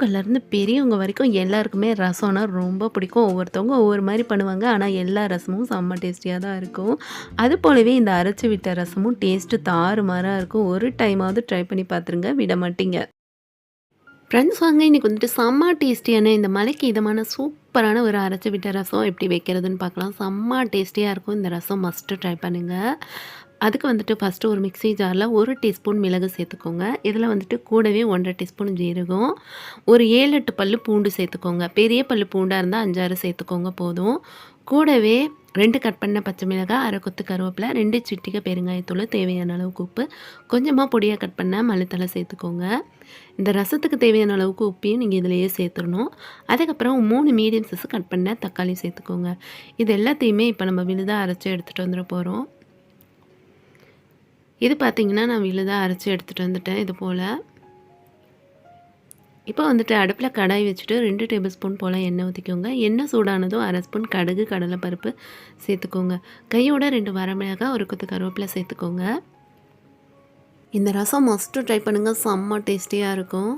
சின்னவங்கலேருந்து பெரியவங்க வரைக்கும் எல்லாருக்குமே ரசம்னா ரொம்ப பிடிக்கும். ஒவ்வொருத்தவங்க ஒவ்வொரு மாதிரி பண்ணுவாங்க. ஆனால் எல்லா ரசமும் செம்ம டேஸ்டியாக தான் இருக்கும். அது போலவே இந்த அரைச்சி விட்ட ரசமும் டேஸ்ட்டு தாறுமாறாக இருக்கும். ஒரு டைமாவது ட்ரை பண்ணி பார்த்துருங்க விட மாட்டீங்க. ஃப்ரெண்ட்ஸ் வாங்க. இன்றைக்கி வந்துட்டு செம்ம டேஸ்டியான இந்த மலைக்கு இதமான சூப்பரான ஒரு அரைச்சி விட்ட ரசம் எப்படி வைக்கிறதுன்னு பார்க்கலாம் செம்ம டேஸ்டியாக இருக்கும். இந்த ரசம் மஸ்ட்டு ட்ரை பண்ணுங்கள் அதுக்கு வந்துட்டு ஃபஸ்ட்டு ஒரு மிக்ஸி ஜாரில் ஒரு டீஸ்பூன் மிளகு சேர்த்துக்கோங்க. இதில் வந்துட்டு கூடவே ஒன்றரை டீஸ்பூன் ஜீரகம் ஒரு ஏழு எட்டு பல்லு பூண்டு சேர்த்துக்கோங்க. பெரிய பல் பூண்டாக இருந்தால் அஞ்சாறு சேர்த்துக்கோங்க போதும். கூடவே ரெண்டு கட் பண்ண பச்சை மிளகாய் அரை கொத்து கருவேப்பிலை ரெண்டு சிட்டிகை பெருங்காயத்தூள் தேவையான அளவுக்கு உப்பு. கொஞ்சமாக பொடியாக கட் பண்ண மல்லித்தலை சேர்த்துக்கோங்க. இந்த ரசத்துக்கு தேவையான அளவுக்கு உப்பையும் நீங்கள் இதிலையே சேர்த்துடணும். அதுக்கப்புறம் மூணு மீடியம் சைஸ் கட் பண்ண தக்காளி சேர்த்துக்கோங்க. இது எல்லாத்தையுமே இப்போ நம்ம விழுதாக அரைச்சி எடுத்துகிட்டு வந்துட போகிறோம் இது பார்த்திங்கன்னா நான் விழுதாக அரைச்சி எடுத்துகிட்டு வந்துட்டேன் இது போல். இப்போ வந்துட்டு அடுப்பில் கடாய் வச்சுட்டு ரெண்டு டேபிள் ஸ்பூன் போல் எண்ணெய் ஊற்றிக்கோங்க எண்ணெய் சூடானதும் அரை ஸ்பூன் கடுகு கடலைப்பருப்பு சேர்த்துக்கோங்க. கையோட ரெண்டு வரமிளகாய் ஒரு கொத்து கருவேப்பிலை சேர்த்துக்கோங்க. இந்த ரசம் மஸ்ட்டு ட்ரை பண்ணுங்கள் செம்ம டேஸ்டியாக இருக்கும்.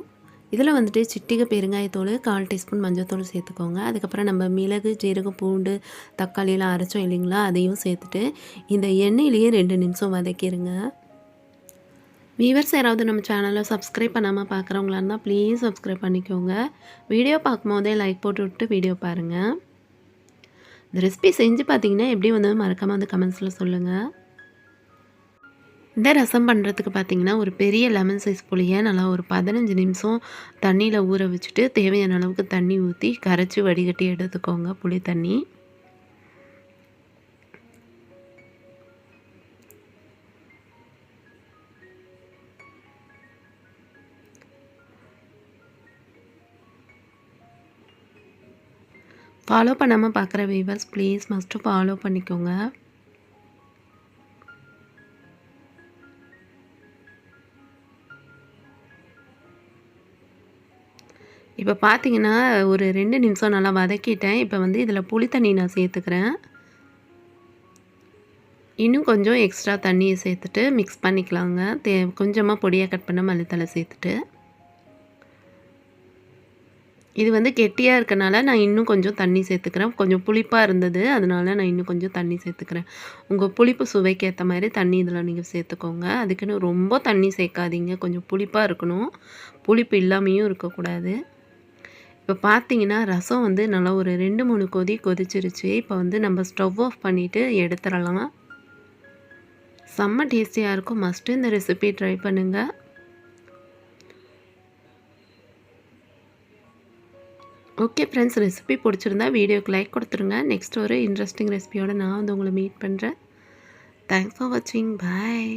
இதில் வந்துட்டு சிட்டிகை பெருங்காயத்தூள் கால் டீஸ்பூன் மஞ்சள்தூள் சேர்த்துக்கோங்க. அதுக்கப்புறம் நம்ம மிளகு ஜீரகம் பூண்டு தக்காளியெலாம் அரைச்சோம் இல்லைங்களா? அதையும் சேர்த்துட்டு இந்த எண்ணெயிலேயே ரெண்டு நிமிஷம் வதக்கிடுங்க வீவர்ஸ் யாராவது நம்ம சேனலை சப்ஸ்கிரைப் பண்ணாமல் பார்க்குறவங்களா இருந்தால் ப்ளீஸ் சப்ஸ்கிரைப் பண்ணிக்கோங்க. வீடியோ பார்க்கும்போதே லைக் போட்டு விட்டு வீடியோ பாருங்கள் இந்த ரெசிபி செஞ்சு பார்த்தீங்கன்னா எப்படி வந்து மறக்காமல் வந்து கமெண்ட்ஸில் சொல்லுங்கள் இந்த ரசம் பண்ணுறதுக்கு பார்த்தீங்கன்னா ஒரு பெரிய லெமன் சைஸ் புளியை நல்லா ஒரு பதினஞ்சு நிமிஷம் தண்ணியில் ஊற வச்சுட்டு தேவையான அளவுக்கு தண்ணி ஊற்றி கரைச்சி வடிகட்டி எடுத்துக்கோங்க புளி தண்ணி. ஃபாலோ பண்ணாமல் பார்க்குற வீவர்ஸ் ப்ளீஸ் மஸ்ட்டு ஃபாலோ பண்ணிக்கோங்க. இப்போ பார்த்தீங்கன்னா ஒரு ரெண்டு நிமிஷம் நல்லா வதக்கிட்டேன். இப்போ வந்து இதில் புளி தண்ணி நான் சேர்த்துக்கிறேன். இன்னும் கொஞ்சம் எக்ஸ்ட்ரா தண்ணியை சேர்த்துட்டு மிக்ஸ் பண்ணிக்கலாங்க. தே கொஞ்சமாக பொடியாக கட் பண்ண மல்லித்தலை சேர்த்துட்டு. இது வந்து கெட்டியாக இருக்கனால நான் இன்னும் கொஞ்சம் தண்ணி சேர்த்துக்கிறேன். கொஞ்சம் புளிப்பாக இருந்தது அதனால் நான் இன்னும் கொஞ்சம் தண்ணி சேர்த்துக்கிறேன். உங்கள் புளிப்பு சுவைக்கு ஏற்ற மாதிரி தண்ணி இதில் நீங்கள் சேர்த்துக்கோங்க. அதுக்குன்னு ரொம்ப தண்ணி சேர்க்காதீங்க. கொஞ்சம் புளிப்பாக இருக்கணும். புளிப்பு இல்லாமையும் இருக்கக்கூடாது. இப்போ பார்த்தீங்கன்னா ரசம் வந்து நல்லா ஒரு ரெண்டு மூணு கொதி கொதிச்சிருச்சு. இப்போ வந்து நம்ம ஸ்டவ் ஆஃப் பண்ணிவிட்டு எடுத்துடலாம். செம்ம டேஸ்டியாக இருக்கும். மஸ்ட்டு இந்த ரெசிபி ட்ரை பண்ணுங்கள் ஓகே ஃப்ரெண்ட்ஸ் ரெசிபி பிடிச்சிருந்தா வீடியோக்கு லைக் கொடுத்துருங்க. நெக்ஸ்ட் ஒரு இன்ட்ரெஸ்டிங் ரெசிபியோடு நான் வந்து உங்களை மீட் பண்ணுறேன் தேங்க்ஸ் ஃபார் வாட்சிங் பாய்